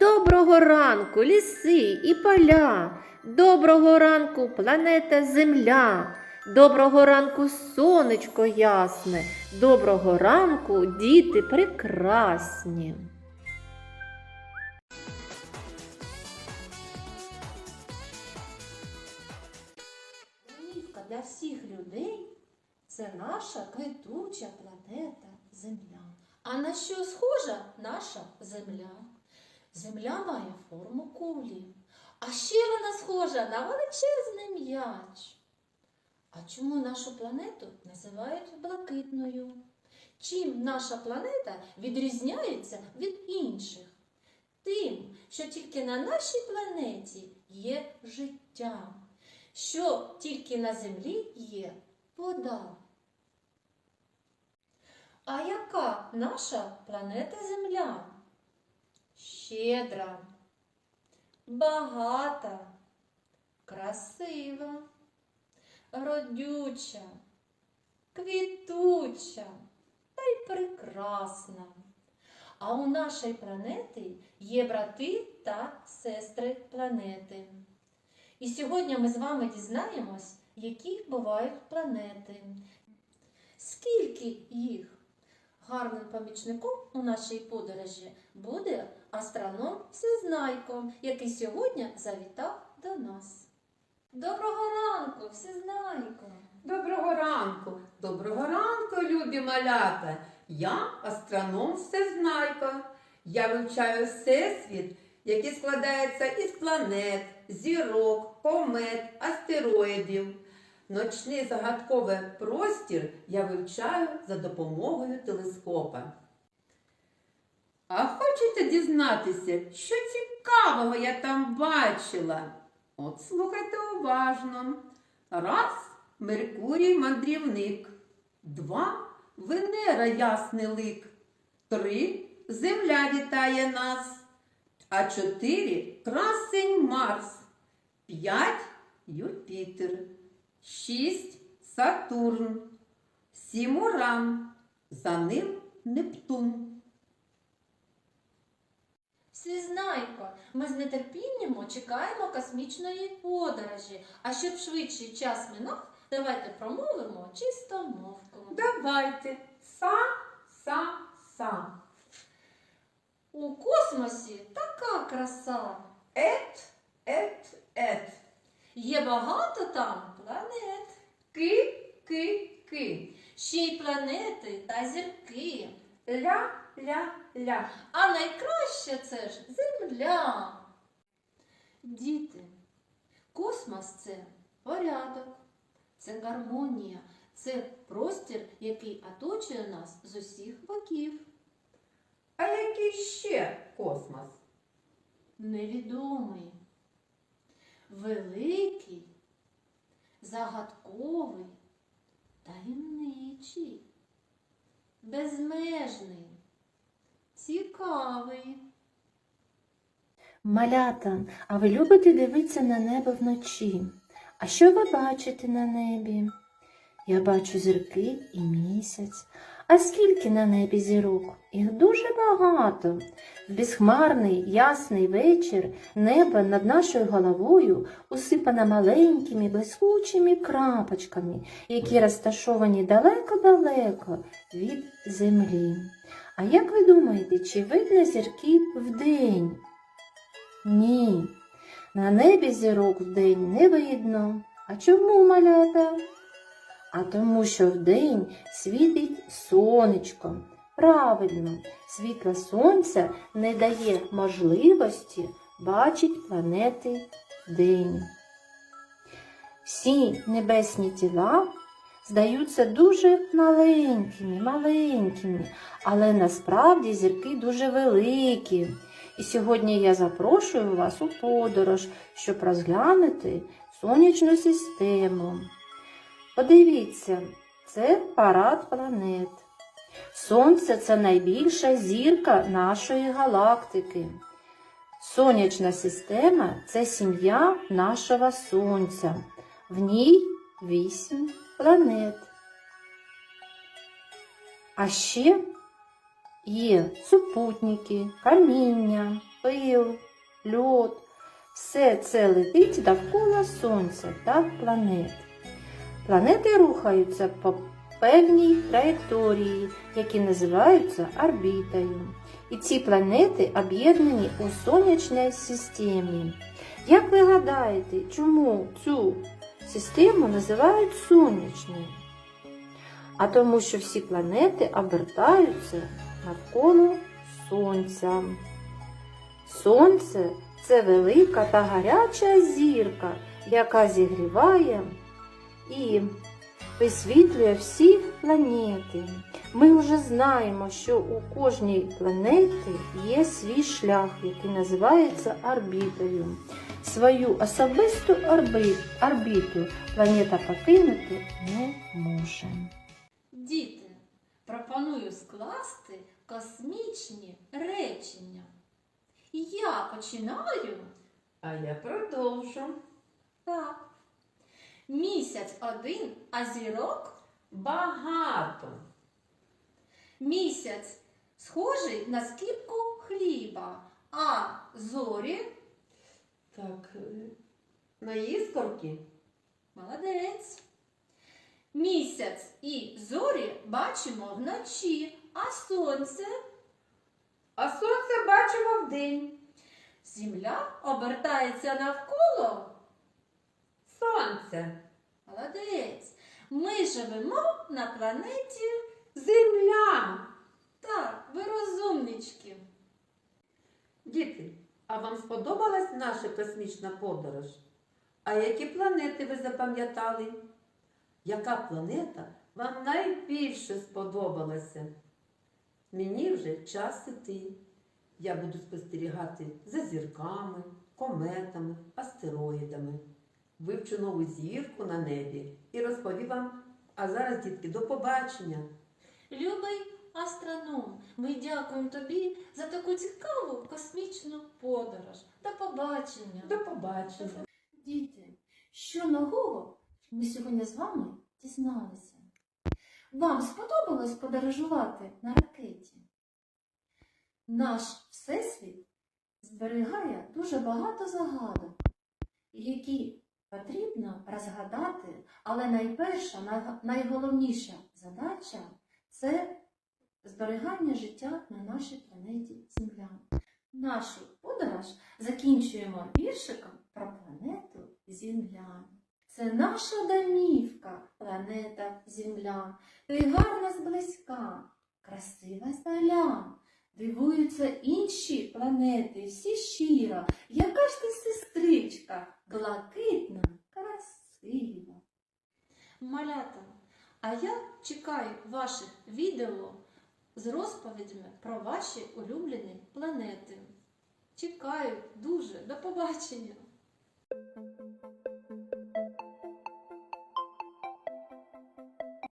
Доброго ранку, ліси і поля. Доброго ранку, планета Земля. Доброго ранку, сонечко ясне. Доброго ранку, діти прекрасні. Домівка для всіх людей це наша квітуча планета Земля. А на що схожа наша Земля? Земля має форму кулі. А ще вона схожа на величезний м'яч. А чому нашу планету називають блакитною? Чим наша планета відрізняється від інших? Тим, що тільки на нашій планеті є життя що тільки на землі є вода. А яка наша планета Земля? Щедра, багата, красива, родюча, квітуча та й прекрасна. А у нашої планети є брати та сестри планети. І сьогодні ми з вами дізнаємось, які бувають планети. Скільки їх? Гарним помічником у нашій подорожі буде астроном Всезнайко, який сьогодні завітав до нас. Доброго ранку, Всезнайко! Доброго ранку, доброго ранку, любі малята. Я астроном Всезнайко. Я вивчаю всесвіт, який складається із планет, зірок, комет, астероїдів. Ночний загадковий простір я вивчаю за допомогою телескопа. А хочете дізнатися, що цікавого я там бачила? От слухайте уважно. Раз Меркурій мандрівник, два Венера ясний лик, три Земля вітає нас, а чотири красень Марс, п'ять Юпітер, шість Сатурн, сім Уран, за ним Нептун. Всезнайко, ми з нетерпінням чекаємо космічної подорожі. А щоб швидший час минав, давайте промовимо чистомовку. Давайте са, са, са. У космосі така краса. Ет, ет, ет. Є багато там планет, Ки, ки, ки. ще й планети та зірки. Ля, ля, ля. А найкраще це ж земля. Діти, космос це порядок, це гармонія, це простір, який оточує нас з усіх боків. А який ще космос? Невідомий, великий, загадковий, таємничий, безмежний, цікавий. Малята, а ви любите дивитися на небо вночі? А що ви бачите на небі? Я бачу зірки і місяць. А скільки на небі зірок? Їх дуже багато. В безхмарний ясний вечір небо над нашою головою усипане маленькими блискучими крапочками, які розташовані далеко-далеко від землі. А як ви думаєте, чи видно зірки вдень? Ні, на небі зірок вдень не видно. А чому малята? А тому, що вдень світить сонечко. Правильно, світло сонця не дає можливості бачити планети вдень. Всі небесні тіла здаються дуже маленькими, маленькими, але насправді зірки дуже великі. І сьогодні я запрошую вас у подорож, щоб розглянути сонячну систему. Подивіться, це парад планет. Сонце це найбільша зірка нашої галактики. Сонячна система це сім'я нашого Сонця. В ній вісім планет. А ще є супутники, каміння, пил, льод. Все це летить довкола Сонця та планет. Планети рухаються по певній траєкторії, які називаються орбітою. І ці планети об'єднані у сонячній системі. Як ви гадаєте, чому цю систему називають сонячною? А тому, що всі планети обертаються навколо Сонця. Сонце це велика та гаряча зірка, яка зігріває і висвітлює всі планети. Ми вже знаємо, що у кожній планеті є свій шлях, який називається орбітою. Свою особисту орбіту планета покинути не може. Діти, пропоную скласти космічні речення. Я починаю. А я продовжу. Так. Місяць один, а зірок Багато. Місяць схожий на скипку хліба, а зорі Так, е, на іскорки. молодець. Місяць і зорі бачимо вночі, а сонце, А сонце бачимо вдень. земля обертається навколо. Сонце. Молодець. Ми живемо на планеті. Земля. Так, ви розумнички. Діти, а вам сподобалась наша космічна подорож? А які планети ви запам'ятали? Яка планета вам найбільше сподобалася? Мені вже час іти. Я буду спостерігати за зірками, кометами, астероїдами. Вивчу нову зірку на небі і розповім вам. А зараз, дітки, до побачення! Любий астроном, ми дякуємо тобі за таку цікаву космічну подорож. До побачення. До побачення! Діти, що нового ми сьогодні з вами дізналися? Вам сподобалось подорожувати на ракеті? Наш Всесвіт зберігає дуже багато загадок, які потрібно розгадати, але найперша, найголовніша задача це зберігання життя на нашій планеті Земля. Нашу подорож закінчуємо віршиком про планету Земля. Це наша домівка, планета Земля. Ти гарна зблизька, красива здаля. Дивуються інші планети, всі щиро. Яка ж ти сестричка, блакитна, красива. Малята, а я чекаю ваших відео з розповідями про ваші улюблені планети. Чекаю дуже. До побачення!